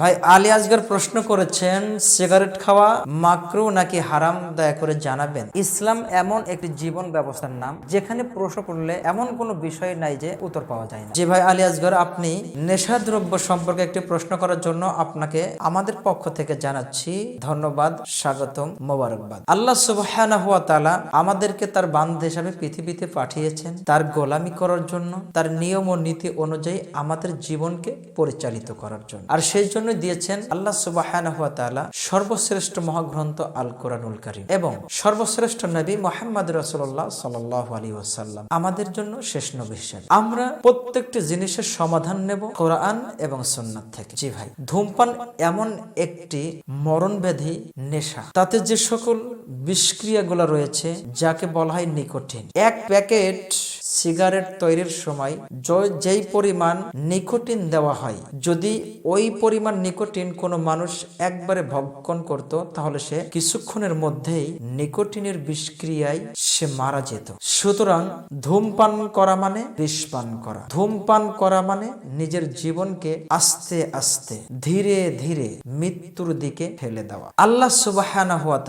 ভাই, আলী আসগর প্রশ্ন করেছেন, সিগারেট খাওয়া মাকরু নাকি হারাম? দয়া করে জানাবেন। ইসলাম এমন একটি জীবন ব্যবস্থার নাম, যেখানে প্রশ্ন করলে এমন কোনো বিষয় নাই যে উত্তর পাওয়া যায় না। জি ভাই, আলী আসগর আপনি নেশাদ্রব্য সম্পর্কে একটি প্রশ্ন করার জন্য আপনাকে আমাদের পক্ষ থেকে জানাচ্ছি, ধন্যবাদ, স্বাগতম, মোবারকবাদ। আল্লাহ সুবহানাহু ওয়া তাআলা আমাদেরকে তার বান্ধ হিসাবে পৃথিবীতে পাঠিয়েছেন, তার গোলামি করার জন্য, তার নিয়ম ও নীতি অনুযায়ী আমাদের জীবনকে পরিচালিত করার জন্য। আর সেই জন্য দিয়েছেন আল্লাহ তাআলা সর্বশ্রেষ্ঠ মহাগ্রন্থ আল কোরআনুল কারীম এবং সর্বশ্রেষ্ঠ নবী মোহাম্মদ রাসূলুল্লাহ সাল্লাল্লাহু আলাইহি ওয়াসাল্লাম। আমাদের জন্য শেষ নবী আমরা প্রত্যেকটি জিনিসের সমাধান নেব কোরআন এবং সুন্নাত থেকে। জি ভাই, ধূমপান এমন একটি মরণব্যাধি নেশা। তাতে যে সকল বিষক্রিয়াগুলো রয়েছে, যাকে বলা হয় নিকোটিন। এক প্যাকেট সিগারেট তৈরির সময় যেই পরিমাণ নিকোটিন দেওয়া হয়। যদি ওই পরিমাণ নিকোটিন কোনো মানুষ একবারে ভক্ষণ করত, তাহলে সে কিছুক্ষণের মধ্যেই নিকোটিনের বিষক্রিয়ায় সে মারা যেত। সুতরাং ধূমপান করা মানে বিষ পান করা। ধূমপান করা মানে নিজের জীবনকে আস্তে আস্তে, ধীরে ধীরে মৃত্যুর দিকে ফেলে দেওয়া। আল্লাহ সুবাহানা হাত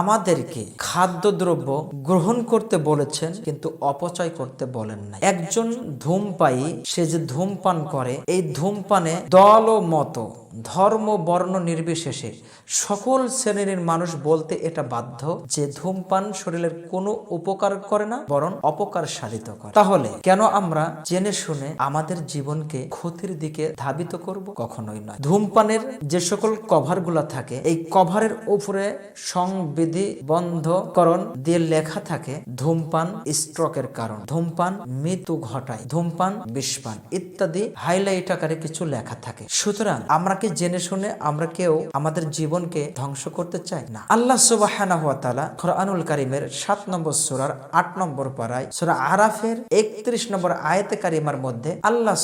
আমাদেরকে খাদ্যদ্রব্য গ্রহণ করতে বলেছেন, কিন্তু অপচয় করতে বলেন না একজন ধূমপায়ী সে যে ধূমপান করে এই ধূমপানে দল ও মত ধর্ম, বর্ণ নির্বিশেষে সকল শ্রেণির মানুষ বলতে এটা বাধ্য যে ধূমপান শরীরের কোনো উপকার করে না, বরং অপকার সাধিত করে। তাহলে কেন আমরা জেনে শুনে আমাদের জীবনকে ক্ষতির দিকে ধাবিত করব? কখনোই নয়। ধূমপানের যে সকল কভারগুলো থাকে, এই কভারের উপরে সংবিধি বন্ধকরণ দিয়ে লেখা থাকে, ধূমপান স্ট্রোকের কারণ। ধূমপান মৃত্যু ঘটায়, ধূমপান বিষপান ইত্যাদি হাইলাইট আকারে কিছু লেখা থাকে। সুতরাং আমরা কি জেনে শুনে আমরা কেউ আমাদের জীবনকে ধ্বংস করতে চাই না। আল্লাহ সুবহানাহু ওয়া তাআলা কোরআনুল কারীমের 7 নম্বর সূরার 8 নম্বর পারায় সূরা আরাফের 31 নম্বর আয়াতে কারিমার মধ্যে আল্লাহ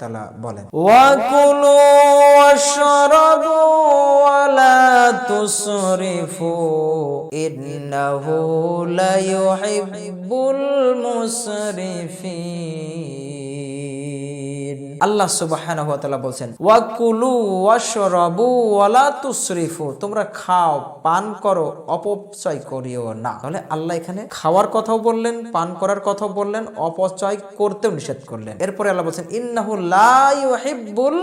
তাআলা বলেন ইন্নাহু লা ইউহিব্বুল মুসরিফিন। আল্লাহ সুবহানাহু ওয়া বলছেন, ওয়াকুলু ওয়াশরাবু ওয়ালা তুসরিফু। তোমরা খাও, পান করো, অপচয় করিও না। তাহলে আল্লাহ এখানে খাওয়ার কথাও বললেন, পান করার কথাও বললেন, অপচয় করতেও নিষেধ করলেন। এরপরে আল্লাহ বলছেন, ইন্নাহু লা ইউহিব্বুল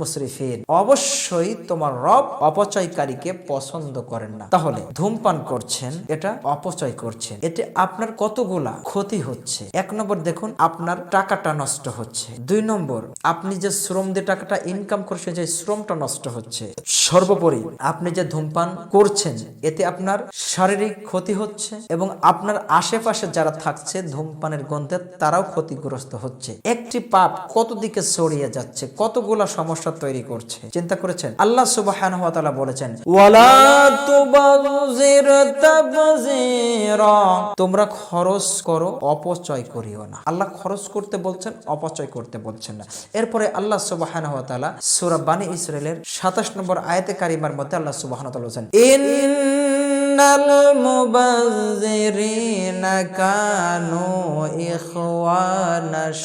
মুসরিফিন। অবশ্যই তোমার রব অপচয়কারীকে পছন্দ করেন না। তাহলে ধূমপান করছেন, এটা অপচয় করছেন। এতে আপনার কতগুলা ক্ষতি হচ্ছে? এক নম্বর দেখুন, আপনার টাকাটা নষ্ট হচ্ছে। দুই নম্বর আপনি যে শ্রম দিয়ে টাকাটা ইনকাম করছেন, যে শ্রমটা নষ্ট হচ্ছে, সর্বোপরি আপনি যে ধূমপান করছেন, এতে আপনার শারীরিক ক্ষতি হচ্ছে এবং আপনার আশেপাশে যারা থাকছে, ধূমপানের গন্ধে তারাও ক্ষতিগ্রস্ত হচ্ছে। একটি পাপ কত দিকে ছড়িয়ে যাচ্ছে, কতগুলা সমস্যা তৈরি করছে, চিন্তা করেছেন? আল্লাহ তাআলা বলেছেন তোমরা খরচ করো, অপচয় করিও না। আল্লাহ খরচ করতে বলছেন, অপচয় করতে বলছেন না। এরপরে আল্লাহ সুবাহ ওয়া ইসরায়েলের সাতাশ বানি ইসরাইলের 27 নম্বর আয়তে কারিমার মধ্যে আল্লাহ সুবাহ ইন্নাল মুবাযযিরিনা কানু ইখওয়ানাশ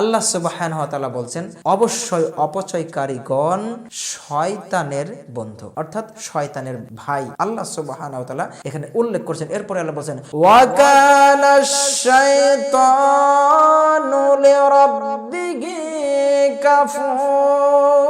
আল্লাহ সুবহানাহু তাআলা বলছেন, অবশ্যই অপচয়কারীগণ শয়তানের বন্ধু, অর্থাৎ শয়তানের ভাই। আল্লাহ সুবহানাহু ওয়া এখানে উল্লেখ করেছেন, এরপরে আল্লাহ বলছেন, ওয়া কানাশ কাফুরা।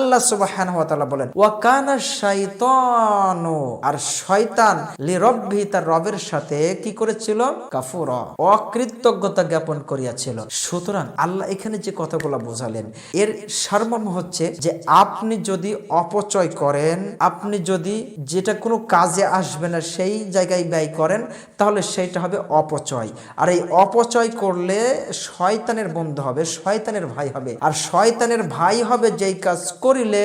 আল্লাহ সুবহানাহু ওয়া বলেন, ওয়া কানা শাইতানু আর শয়তান লিরাব্বিহি তার রবের সাথে কি করেছিল? কাফুরা। অকৃতজ্ঞতা জ্ঞাপন করিয়াছিল। সুতরাং আল্লাহ এখানে যে কথাগুলো বোঝালেন, এর সারমর্ম হচ্ছে যে আপনি যদি অপচয় করেন, আপনি যদি যেটা কোনো কাজে আসবে না সেই জায়গায় ব্যয় করেন, তাহলে সেইটা হবে অপচয়। আর এই অপচয় করলে শয়তানের বন্ধু হবে, শয়তানের ভাই হবে। আর শয়তানের ভাই হবে যেই কাজ করিলে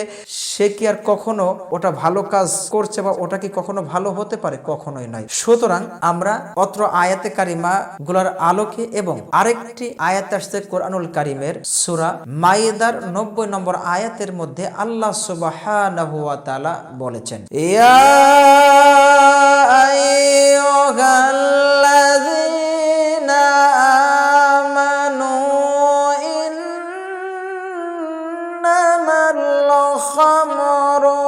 সে কি আর কখনো ওটা ভালো কাজ করছে বা ওটা কি কখনো ভালো হতে পারে? কখনোই নয় সুতরাং আমরা অত্র আয়াতে কারিমা গুলার আলোকে এবং আরেকটি আয়াত আসছে কোরআনুল কারিমের সুরা মাইদার নব্বই নম্বর আয়াতের মধ্যে আল্লাহ ওয়া বলেছেন, ইয়া الخمر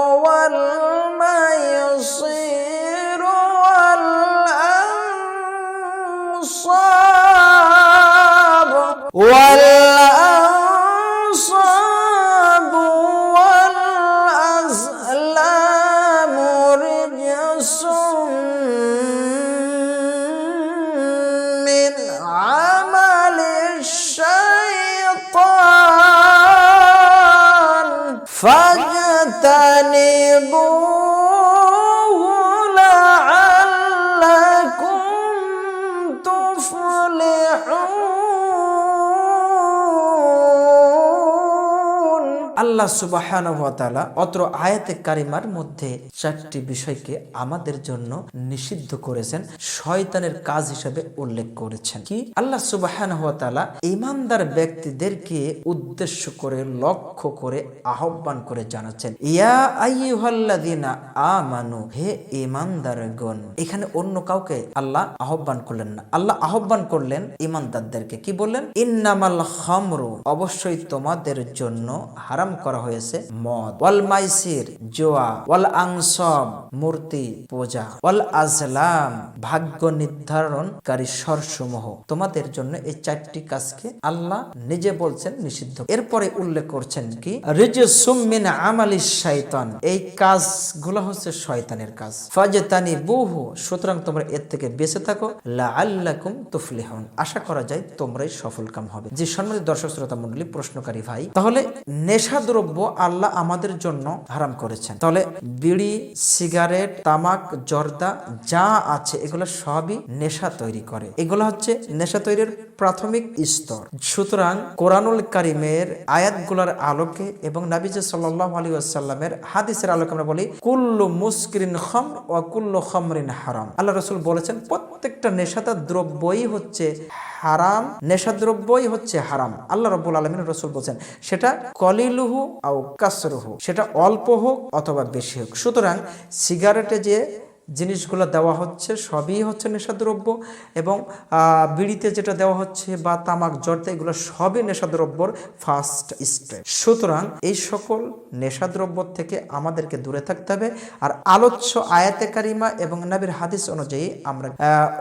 الشيطان আল্লাহ সুবাহানু তাআলা অত্র আয়াতে কারিমার মধ্যে চারটি বিষয়কে আমাদের জন্য নিষিদ্ধ করেছেন, শয়তানের কাজ হিসেবে উল্লেখ করেছেন। কি? আল্লাহ সুবাহানু ইমানদার ব্যক্তিদেরকে উদ্দেশ্য করে, লক্ষ্য করে, আহ্বান করে জানাচ্ছেন, ইয়া হে এখানে অন্য কাউকে আল্লাহ আহ্বান করলেন না। আল্লাহ আহ্বান করলেন ইমানদারদেরকে কি বললেন? ইন্নামাল খামরু, অবশ্যই তোমাদের জন্য হারাম করা হয়েছে মদ। ওয়াল মাইসির জোয়া, ওয়াল আংসব মূর্তি পূজা, ওয়াল আজলাম, ভাগ্য নির্ধারণকারী স্বরসমূহ। তোমাদের জন্য এই চারটি কাজকে আল্লাহ নিজে বলছেন নিষিদ্ধ। এরপরে উল্লেখ করছেন কি? রিজসুম মিন আমালি শয়তান এই কাজগুলো হচ্ছে শয়তানের কাজ। ফাজতানি বহু সুতরাং তোমরা এর থেকে বেঁচে থাকো। লাআল্লাকুম তুফলিহুন। আশা করা যায় তোমরাই সফলকাম হবে। যে সম্মানিত দর্শক শ্রোতা মণ্ডলী প্রশ্নকারী ভাই, তাহলে নেশাদ্রব্য আল্লাহ আমাদের জন্য হারাম করেছেন। তাহলে বিড়ি, সিগারেট, তামাক, জর্দা যা আছে, এগুলো সবই নেশা তৈরি করে। এগুলো হচ্ছে নেশা তৈরির প্রাথমিক স্তর। সুতরাং কোরআনুল কারিমের আয়াতগুলোর আলোকে এবং নাবিজ সাল্লাহ আলী আসাল্লামের হাদিসের আলোকে আমরা বলি, কুল্লু মুস্করিন খম ও কুল্লু খমরিন হারাম। আল্লাহ রসুল বলেছেন, প্রত্যেকটা নেশাদার দ্রব্যই হচ্ছে হারাম, নেশাদ্রব্যই হচ্ছে হারাম। আল্লাহ রব্বুল আলমিন রসুল বলছেন, সেটা কলিলুহু আও সেটা অল্প হোক অথবা বেশি হোক। সুতরাং সিগারেটে যে জিনিসগুলো দেওয়া হচ্ছে, সবই হচ্ছে নেশাদ্রব্য এবং বিড়িতে যেটা দেওয়া হচ্ছে বা তামাক, জর্দা, এগুলো সবই নেশাদ্রব্যর ফার্স্ট স্টেপ সুতরাং এই সকল নেশাদ্রব্য থেকে আমাদেরকে দূরে থাকতে হবে। আর আলোচ্য আয়াতে কারিমা এবং নাবির হাদিস অনুযায়ী আমরা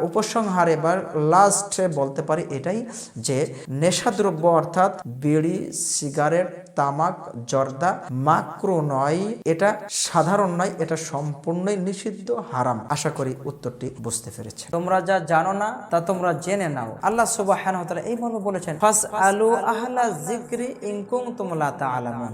উপসংহারে বা লাস্টে বলতে পারি এটাই যে, নেশাদ্রব্য অর্থাৎ বিড়ি, সিগারেট তামাক, জর্দা, মাক্রো নয়। এটা সাধারণ নয়, এটা সম্পূর্ণই নিষিদ্ধ, হারাম। আশা করি উত্তরটি বুঝতে পেরেছে। তোমরা যা জানো না, তা তোমরা জেনে নাও। আল্লাহ সুবাহ এই মর্ম বলেছেন ফাস আলু আহলা জিক্রি ইন কুনতুম তা তাআলামুন।